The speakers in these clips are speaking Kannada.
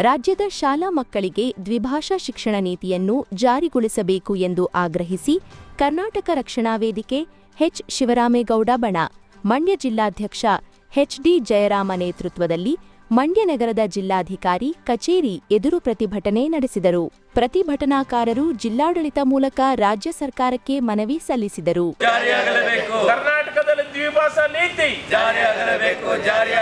ರಾಜ್ಯದ ಶಾಲಾ ಮಕ್ಕಳಿಗೆ ದ್ವಿಭಾಷಾ ಶಿಕ್ಷಣ ನೀತಿಯನ್ನು ಜಾರಿಗೊಳಿಸಬೇಕು ಎಂದು ಆಗ್ರಹಿಸಿ ಕರ್ನಾಟಕ ರಕ್ಷಣಾ ವೇದಿಕೆ ಎಚ್. ಶಿವರಾಮೇಗೌಡ ಬಣ ಮಂಡ್ಯ ಜಿಲ್ಲಾಧ್ಯಕ್ಷ ಎಚ್ಡಿ ಜಯರಾಮ ನೇತೃತ್ವದಲ್ಲಿ ಮಂಡ್ಯ ನಗರದ ಜಿಲ್ಲಾಧಿಕಾರಿ ಕಚೇರಿ ಎದುರು ಪ್ರತಿಭಟನೆ ನಡೆಸಿದರು. ಪ್ರತಿಭಟನಾಕಾರರು ಜಿಲ್ಲಾಡಳಿತ ಮೂಲಕ ರಾಜ್ಯ ಸರ್ಕಾರಕ್ಕೆ ಮನವಿ ಸಲ್ಲಿಸಿದರು. ಜಾರಿಯಾಗಲೇಬೇಕು. ಕರ್ನಾಟಕದಲ್ಲಿ ದ್ವಿಭಾಷಾ ನೀತಿ. ಜಾರಿಯಾಗಲೇಬೇಕು. ಜಾರಿಯಾಗಲೇಬೇಕು.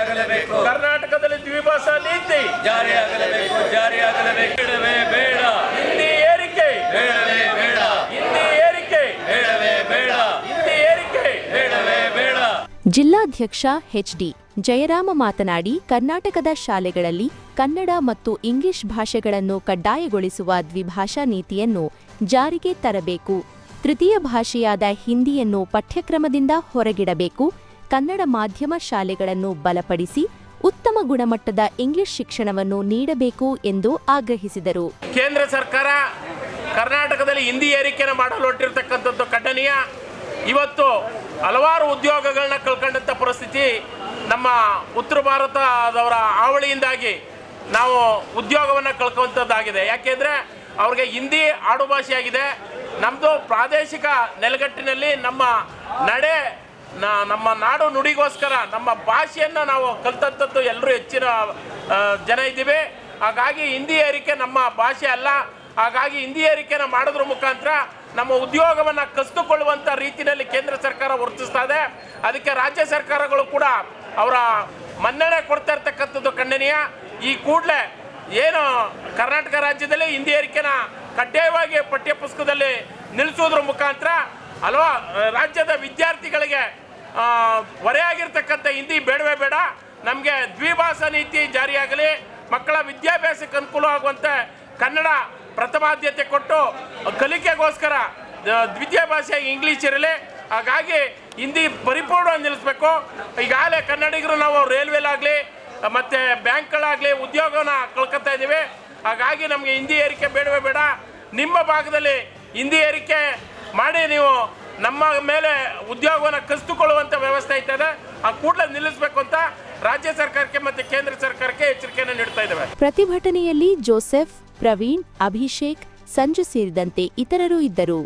ಜಿಲ್ಲಾಧ್ಯಕ್ಷ ಎಚ್ಡಿ ಜಯರಾಮ ಮಾತನಾಡಿ, ಕರ್ನಾಟಕದ ಶಾಲೆಗಳಲ್ಲಿ ಕನ್ನಡ ಮತ್ತು ಇಂಗ್ಲಿಷ್ ಭಾಷೆಗಳನ್ನು ಕಡ್ಡಾಯಗೊಳಿಸುವ ದ್ವಿಭಾಷಾ ನೀತಿಯನ್ನು ಜಾರಿಗೆ ತರಬೇಕು. ತೃತೀಯ ಭಾಷೆಯಾದ ಹಿಂದಿಯನ್ನು ಪಠ್ಯಕ್ರಮದಿಂದ ಹೊರಗಿಡಬೇಕು. ಕನ್ನಡ ಮಾಧ್ಯಮ ಶಾಲೆಗಳನ್ನು ಬಲಪಡಿಸಿ ಉತ್ತಮ ಗುಣಮಟ್ಟದ ಇಂಗ್ಲಿಷ್ ಶಿಕ್ಷಣವನ್ನು ನೀಡಬೇಕು ಎಂದು ಆಗ್ರಹಿಸಿದರು. ಕೇಂದ್ರ ಸರ್ಕಾರ ಕರ್ನಾಟಕದಲ್ಲಿ ಹಿಂದಿ ಏರಿಕೆಯನ್ನು ಮಾಡಲು ಹೊರಟಿರತಕ್ಕಂಥದ್ದು ಖಂಡನೀಯ. ಇವತ್ತು ಹಲವಾರು ಉದ್ಯೋಗಗಳನ್ನ ಕಳ್ಕೊಂಡಂಥ ಪರಿಸ್ಥಿತಿ ನಮ್ಮ ಉತ್ತರ ಭಾರತದವರ ಹಾವಳಿಯಿಂದಾಗಿ ನಾವು ಉದ್ಯೋಗವನ್ನು ಕಳ್ಕೊಂಥದ್ದಾಗಿದೆ ಯಾಕೆಂದರೆ ಅವ್ರಿಗೆ ಹಿಂದಿ ಆಡುಭಾಷೆಯಾಗಿದೆ ನಮ್ಮದು ಪ್ರಾದೇಶಿಕ ನೆಲೆಗಟ್ಟಿನಲ್ಲಿ ನಮ್ಮ ನಡೆ ನಮ್ಮ ನಾಡು ನುಡಿಗೋಸ್ಕರ ನಮ್ಮ ಭಾಷೆಯನ್ನು ನಾವು ಕಲ್ತಂಥದ್ದು ಎಲ್ಲರೂ ಹೆಚ್ಚಿನ ಜನ ಇದ್ದೀವಿ. ಹಾಗಾಗಿ ಹಿಂದಿ ಏರಿಕೆ ನಮ್ಮ ಭಾಷೆ ಅಲ್ಲ. ಹಾಗಾಗಿ ಹಿಂದಿ ಏರಿಕೆನ ಮಾಡೋದ್ರ ಮುಖಾಂತರ ನಮ್ಮ ಉದ್ಯೋಗವನ್ನು ಕಸಿದುಕೊಳ್ಳುವಂಥ ರೀತಿಯಲ್ಲಿ ಕೇಂದ್ರ ಸರ್ಕಾರ ವರ್ತಿಸ್ತಾ ಇದೆ. ಅದಕ್ಕೆ ರಾಜ್ಯ ಸರ್ಕಾರಗಳು ಕೂಡ ಅವರ ಮನ್ನಣೆ ಕೊಡ್ತಾ ಇರ್ತಕ್ಕಂಥದ್ದು ಖಂಡನೀಯ. ಈ ಕೂಡಲೇ ಏನು ಕರ್ನಾಟಕ ರಾಜ್ಯದಲ್ಲಿ ಹಿಂದಿ ಏರಿಕೆನ ಕಡ್ಡಾಯವಾಗಿ ಪಠ್ಯಪುಸ್ತಕದಲ್ಲಿ ನಿಲ್ಲಿಸೋದ್ರ ಮುಖಾಂತರ ಅಲ್ವಾ, ರಾಜ್ಯದ ವಿದ್ಯಾರ್ಥಿಗಳಿಗೆ ಹೊರೆಯಾಗಿರ್ತಕ್ಕಂಥ ಹಿಂದಿ ಬೇಡವೇ ಬೇಡ. ನಮಗೆ ದ್ವಿಭಾಷಾ ನೀತಿ ಜಾರಿಯಾಗಲಿ, ಮಕ್ಕಳ ವಿದ್ಯಾಭ್ಯಾಸಕ್ಕೆ ಅನುಕೂಲ ಆಗುವಂತೆ ಕನ್ನಡ ಪ್ರಥಮಾದ್ಯತೆ ಕೊಟ್ಟು ಕಲಿಕೆಗೋಸ್ಕರ ದ್ವಿತೀಯ ಭಾಷೆಯಾಗಿ ಇಂಗ್ಲೀಷ್ ಇರಲಿ. ಹಾಗಾಗಿ ಹಿಂದಿ ಪರಿಪೂರ್ಣವಾಗಿ ನಿಲ್ಲಿಸ್ಬೇಕು. ಈಗಾಗಲೇ ಕನ್ನಡಿಗರು ನಾವು ರೈಲ್ವೆಲಾಗಲಿ ಮತ್ತು ಬ್ಯಾಂಕ್ಗಳಾಗಲಿ ಉದ್ಯೋಗನ ಕಳ್ಕೊತಾ ಇದ್ದೀವಿ. ಹಾಗಾಗಿ ನಮಗೆ ಹಿಂದಿ ಏರಿಕೆ ಬೇಡವೇ ಬೇಡ. ನಿಮ್ಮ ಭಾಗದಲ್ಲಿ ಹಿಂದಿ ಏರಿಕೆ ಮಾಡಿ ನೀವು ನಮ್ಮ ಮೇಲೆ ಉದ್ಯೋಗವನ್ನು ಕಸಿದುಕೊಳ್ಳುವಂಥ ವ್ಯವಸ್ಥೆ ಐತದೆ. ಆ ಕೂಡಲೇ ನಿಲ್ಲಿಸಬೇಕು ಅಂತ ರಾಜ್ಯ ಸರ್ಕಾರಕ್ಕೆ ಮತ್ತು ಕೇಂದ್ರ ಸರ್ಕಾರಕ್ಕೆ ಎಚ್ಚರಿಕೆಯನ್ನು ನೀಡ್ತಾ ಇದ್ದಾವೆ. ಪ್ರತಿಭಟನೆಯಲ್ಲಿ ಜೋಸೆಫ್, ಪ್ರವೀಣ್, ಅಭಿಷೇಕ್, ಸಂಜು ಸೇರಿದಂತೆ ಇತರರು ಇದ್ದರು.